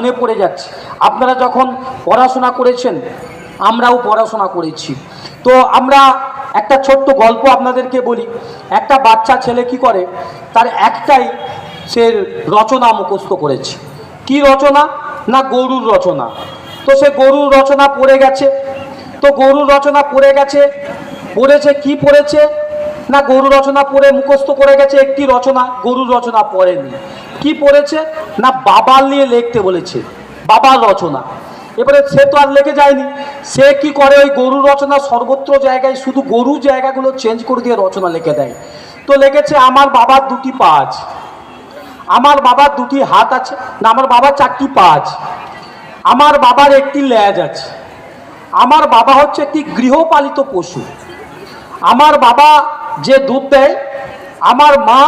মনে পড়ে যাচ্ছে। আপনারা যখন পড়াশোনা করেছেন, আমরাও পড়াশোনা করেছি। তো আমরা একটা ছোট্ট গল্প আপনাদেরকে বলি। একটা বাচ্চা ছেলে কি করে? তার একটাই সে রচনা মুখস্থ করেছে। কি রচনা? না গরুর রচনা। তো সে গরুর রচনা পড়ে গেছে। তো গরুর রচনা পড়ে গেছে। পড়েছে কি পড়েছে? না গরু রচনা পড়ে মুখস্থ করে গেছে একটি রচনা। গরুর রচনা পড়েনি। কি পড়েছে? না বাবার নিয়ে লিখতে বলেছে বাবার রচনা। এবারে সে তো আর লেগে যায়নি। সে কি করে ওই গরুর রচনা সর্বত্র জায়গায়, শুধু গরু জায়গাগুলো চেঞ্জ করে দিয়ে রচনা লিখে দেয়? তো লেগেছে আমার বাবার দুটি পা আছে আমার বাবার দুটি হাত আছে, না, আমার বাবার চারটি পা আছে আমার বাবার একটি ল্যাজ আছে। আমার বাবা হচ্ছে একটি গৃহপালিত পশু। আমার বাবা যে দুধ দেয়, আমার মা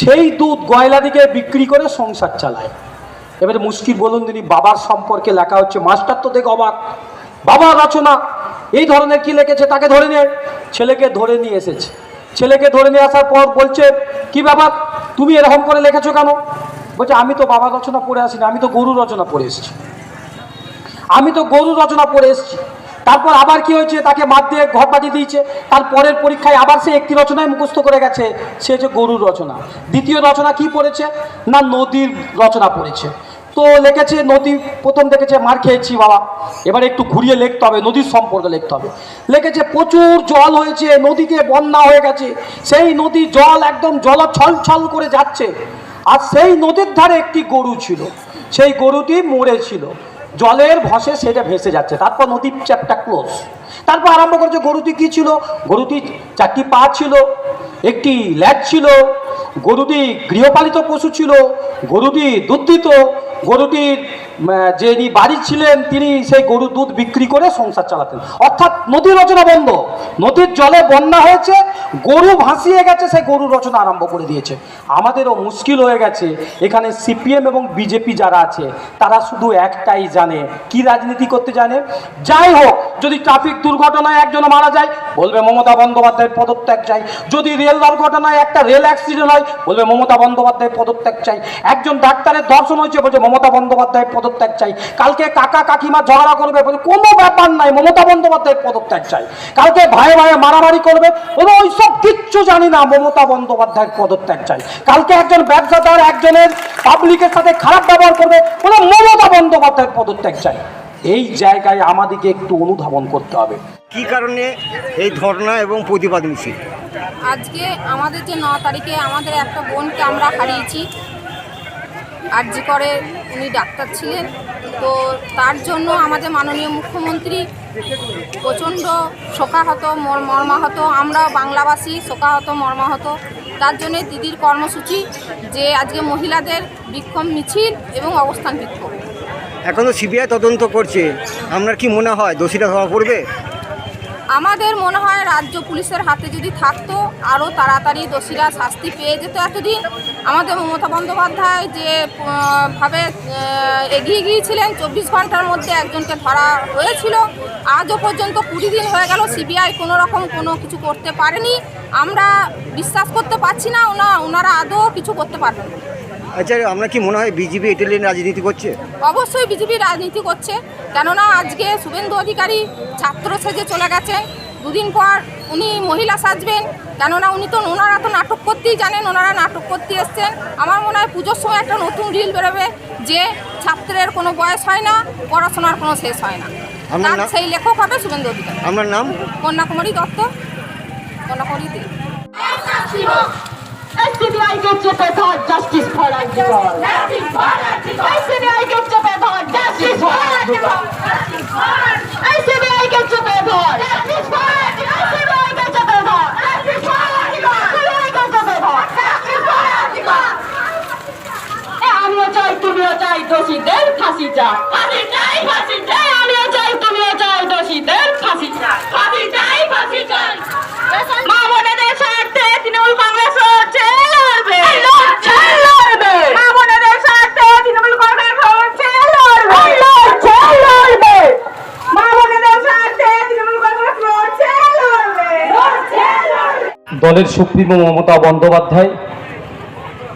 সেই দুধ গয়লা দিকে বিক্রি করে সংসার চালায়। এবারে মুশকিল বলুন তিনি বাবার সম্পর্কে লেখা হচ্ছে, মাস্টার তো দেখে অবাক। বাবার রচনা, এই ধরনের কি লিখেছে তাকে ধরে নিয়ে? ছেলেকে ধরে নিয়ে এসেছে। ছেলেকে ধরে নিয়ে আসার পর বলছে, কি ব্যাপার তুমি এরকম করে লিখেছো কেন? বলছে, আমি তো বাবার রচনা পড়ে আসিনি, আমি তো গরু রচনা পড়ে এসেছি। আমি তো গরু রচনা পড়ে এসেছি। তারপর আবার কি হয়েছে? তাকে মাঠ দিয়ে ঘর পাঠিয়ে দিয়েছে। তার পরের পরীক্ষায় আবার সে একটি রচনায় মুখস্থ করে গেছে। সে হচ্ছে গরুর রচনা। দ্বিতীয় রচনা কি পড়েছে? না, নদীর রচনা পড়েছে। তো লিখেছে, নদী প্রথম দেখেছে, মার খেয়েছি বাবা। এবার একটু ঘুরিয়ে লিখতে হবে, নদীর সম্পর্কে লিখতে হবে। লিখেছে, প্রচুর জল হয়েছে, নদীতে বন্যা হয়ে গেছে। সেই নদী জল একদম জল ছল ছল করে যাচ্ছে। আর সেই নদীর ধারে একটি গরু ছিল। সেই গরুটি মরেছিল। জলের ভসে সেটা ভেসে যাচ্ছে। তারপর নদীর চ্যাপটা ক্লোজ তারপর আরম্ভ করেছে গরুটি কি ছিল? গরুটি চারটি পা ছিল, একটি ল্যাজ ছিল গরুটি গৃহপালিত পশু ছিল, গরুটি দুধ দিত গরুটির যিনি বাড়ি ছিলেন তিনি সেই গরুর দুধ বিক্রি করে সংসার চালাতেন। অর্থাৎ নদীর রচনা বন্ধ। নদীর জলে বন্যা হয়েছে, গরু ভাসিয়ে গেছে, সেই গরু রচনা আরম্ভ করে দিয়েছে। আমাদেরও মুশকিল হয়ে গেছে। এখানে সিপিএম এবং বিজেপি যারা আছে, তারা শুধু একটাই জানে। কি রাজনীতি করতে জানে? যাই হোক, যদি ট্রাফিক দুর্ঘটনায় একজন মারা যায় বলবে মমতা বন্দ্যোপাধ্যায়ের পদত্যাগ চাই। যদি রেল দুর্ঘটনায় একটা রেল অ্যাক্সিডেন্ট হয়, বলবে মমতা বন্দ্যোপাধ্যায়ের পদত্যাগ চাই। একজন ডাক্তারের দর্শন হয়েছে, বলছে মমতা বন্দ্যোপাধ্যায়ের পদত্যাগ চাই। কালকে কাকা কাকিমা ঝগড়া করবে, বলছে কোনো ব্যাপার নাই, মমতা বন্দ্যোপাধ্যায়ের পদত্যাগ চাই। কালকে ভাই ভাই মারামারি করবে বলে ওইসব কিচ্ছু জানি না, মমতা বন্দ্যোপাধ্যায়ের পদত্যাগ চাই। কালকে একজন ব্যবসাদার একজনের পাবলিকের সাথে খারাপ ব্যবহার করবে বলে মমতা বন্দ্যোপাধ্যায়ের পদত্যাগ চাই। এই জায়গায় আমাদেরকে একটু অনুধাবন করতে হবে। কি কারণে এই ধর্ণা এবং প্রতিবাদ মিছিল? আজকে আমাদের যে ন তারিখে আমাদের একটা বোনকে আমরা হারিয়েছি। আরজি করে উনি ডাক্তার ছিলেন। তো তার জন্য আমাদের মাননীয় মুখ্যমন্ত্রী প্রচণ্ড শোকাহত মর্মাহত। আমরা বাংলাভাষী শোকাহত মর্মাহত। তার জন্য দিদির কর্মসূচি যে আজকে মহিলাদের বিক্ষোভ মিছিল এবং অবস্থান বিক্ষোভ। এখনও সিবিআই তদন্ত করছে। আপনার কি মনে হয়? দোষীরা ধরা পড়বে? আমাদের মনে হয় রাজ্য পুলিশের হাতে যদি থাকতো আরও তাড়াতাড়ি দোষীরা শাস্তি পেয়ে যেত এতদিন। আমাদের মমতা বন্দ্যোপাধ্যায় যে ভাবে এগিয়ে গিয়েছিলেন, চব্বিশ ঘণ্টার মধ্যে একজনকে ধরা হয়েছিল। আজও পর্যন্ত কুড়ি দিন হয়ে গেল, সিবিআই কোনো রকম কোনো কিছু করতে পারেনি। আমরা বিশ্বাস করতে পারছি না, ওনা, ওনারা আদৌ কিছু করতে পারবেন না। আচ্ছা আপনার কি মনে হয় বিজেপি ইটালিয়ান রাজনীতি করছে? অবশ্যই বিজেপি রাজনীতি করছে। কেননা আজকে শুভেন্দু অধিকারী ছাত্র সেজে চলে গেছে। দুদিন পর উনি মহিলা সাজবেন। কেননা উনি তো ওনারা তো নাটক করতেই জানেন ওনারা নাটক করতে এসছেন। আমার মনে হয় পুজোর সময় একটা নতুন রিল বেরোবে যে ছাত্রের কোনো বয়স হয় না পড়াশোনার কোনো শেষ হয় না। তার সেই লেখক হবে শুভেন্দু অধিকারী। আপনার নাম? কন্যাকুমারী দত্ত। কন্যাকুমারী দে SBI gets a better justice for Antigua. SBI gets a better justice for Antigua. SBI gets a better justice for Antigua. SBI gets a better justice for Antigua. SBI gets a better justice for Antigua. এ, আমিও চাই তুমিও চাই দোষীদের ফাঁসি চাই ফাঁসি চাই ফাঁসি চাই দলের সুপ্রিমো মমতা বন্দ্যোপাধ্যায়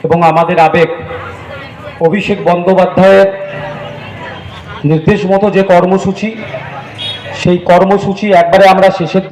এবং আমাদের আবেগ, অভিষেক বন্দ্যোপাধ্যায়ের নির্দেশ মতো যে কর্মসূচি, সেই কর্মসূচি একবারে আমরা শেষের